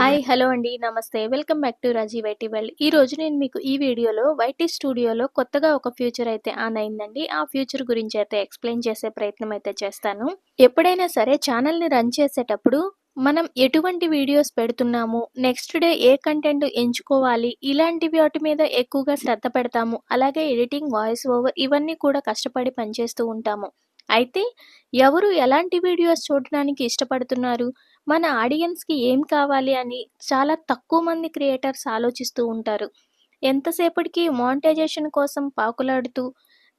Hi hello అండి. నమస్తే. Welcome back to Raji YT world. ఈ రోజు నేను మీకు ఈ వీడియోలో వైటీ స్టూడియోలో కొత్తగా ఒక ఫ్యూచర్ అయితే ఆన్ అయిందండి. ఆ ఫ్యూచర్ గురించి అయితే ఎక్స్ప్లెయిన్ చేసే ప్రయత్నం అయితే చేస్తాను. ఎప్పుడైనా సరే ఛానల్ని రన్ చేసేటప్పుడు మనం ఎటువంటి వీడియోస్ పెడుతున్నాము నెక్స్ట్ డే ఏ కంటెంట్ ఎంచుకోవాలి ఇలాంటి వాటి మీద ఎక్కువగా శ్రద్ధ పెడతాము అలాగే ఎడిటింగ్ వాయిస్ ఓవర్ ఇవన్నీ కూడా కష్టపడి పనిచేస్తూ ఉంటాము. అయితే ఎవరు ఎలాంటి వీడియోస్ చూడడానికి ఇష్టపడుతున్నారు? మన ఆడియన్స్కి ఏం కావాలి అని చాలా తక్కువ మంది క్రియేటర్స్ ఆలోచిస్తూ ఉంటారు. ఎంతసేపటికి మానిటైజేషన్ కోసం పాకులాడుతూ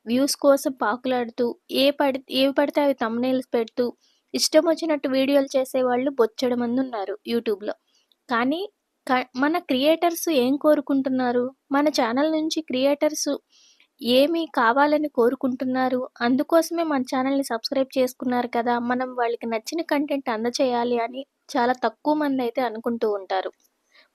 వ్యూస్ కోసం పాకులాడుతూ ఏ పడి ఏవి పడితే అవి తమ్నేల్స్ పెడుతూ ఇష్టం వచ్చినట్టు వీడియోలు చేసేవాళ్ళు బొచ్చడి మంది ఉన్నారు యూట్యూబ్లో. కానీ క మన క్రియేటర్స్ ఏం కోరుకుంటున్నారు? మన ఛానల్ నుంచి క్రియేటర్స్ ఏమి కావాలని కోరుకుంటున్నారు? అందుకోసమే మన ఛానల్ని సబ్స్క్రైబ్ చేసుకున్నారు కదా! మనం వాళ్ళకి నచ్చిన కంటెంట్ అందచేయాలి అని చాలా తక్కువ మంది అయితే అనుకుంటూ ఉంటారు.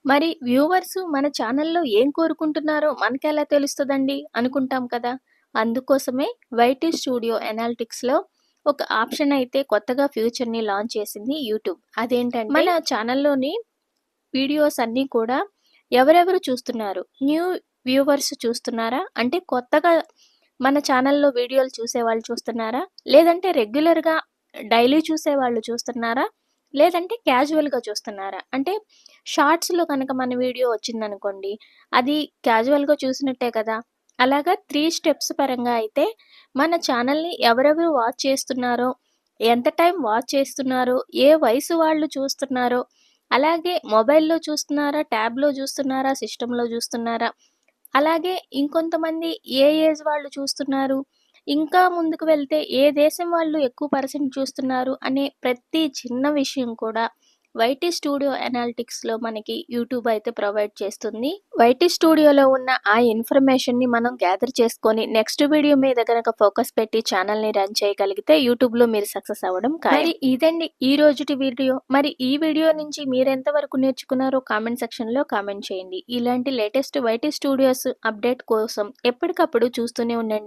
మరి వ్యూవర్స్ మన ఛానల్లో ఏం కోరుకుంటున్నారో మనకెలా తెలుస్తుందండి? అనుకుంటాం కదా! అందుకోసమే వైటీ స్టూడియో ఎనాలిటిక్స్లో ఒక ఆప్షన్ అయితే కొత్తగా ఫ్యూచర్ని లాంచ్ చేసింది యూట్యూబ్. అదేంటంటే మన ఛానల్లోని వీడియోస్ అన్నీ కూడా ఎవరెవరు చూస్తున్నారు? న్యూ వ్యూవర్స్ చూస్తున్నారా? అంటే కొత్తగా మన ఛానల్లో వీడియోలు చూసే వాళ్ళు చూస్తున్నారా? లేదంటే రెగ్యులర్గా డైలీ చూసే వాళ్ళు చూస్తున్నారా? లేదంటే క్యాజువల్గా చూస్తున్నారా? అంటే షార్ట్స్లో కనుక మన వీడియో వచ్చిందనుకోండి అది క్యాజువల్గా చూసినట్టే కదా? అలాగా త్రీ స్టెప్స్ పరంగా అయితే మన ఛానల్ని ఎవరెవరు వాచ్ చేస్తున్నారో ఎంత టైం వాచ్ చేస్తున్నారో ఏ వయసు వాళ్ళు చూస్తున్నారో అలాగే మొబైల్లో చూస్తున్నారా ట్యాబ్లో చూస్తున్నారా సిస్టంలో చూస్తున్నారా అలాగే ఇంకొంతమంది ఏ ఏజ్ వాళ్ళు చూస్తున్నారు ఇంకా ముందుకు వెళ్తే ఏ దేశం వాళ్ళు ఎక్కువ పర్సెంట్ చూస్తున్నారు అనే ప్రతి చిన్న విషయం కూడా వైటీ స్టూడియో అనాలిటిక్స్లో మనకి యూట్యూబ్ అయితే ప్రొవైడ్ చేస్తుంది. వైటీ స్టూడియోలో ఉన్న ఆ ఇన్ఫర్మేషన్ని మనం గ్యాదర్ చేసుకొని నెక్స్ట్ వీడియో మీద కనుక ఫోకస్ పెట్టి ఛానల్ని రన్ చేయగలిగితే యూట్యూబ్లో మీరు సక్సెస్ అవ్వడం మరి ఇదండి ఈ రోజుటి వీడియో మరి ఈ వీడియో నుంచి మీరు ఎంతవరకు నేర్చుకున్నారో కామెంట్ సెక్షన్లో కామెంట్ చేయండి. ఇలాంటి లేటెస్ట్ వైటీ స్టూడియోస్ అప్డేట్ కోసం ఎప్పటికప్పుడు చూస్తూనే ఉండండి.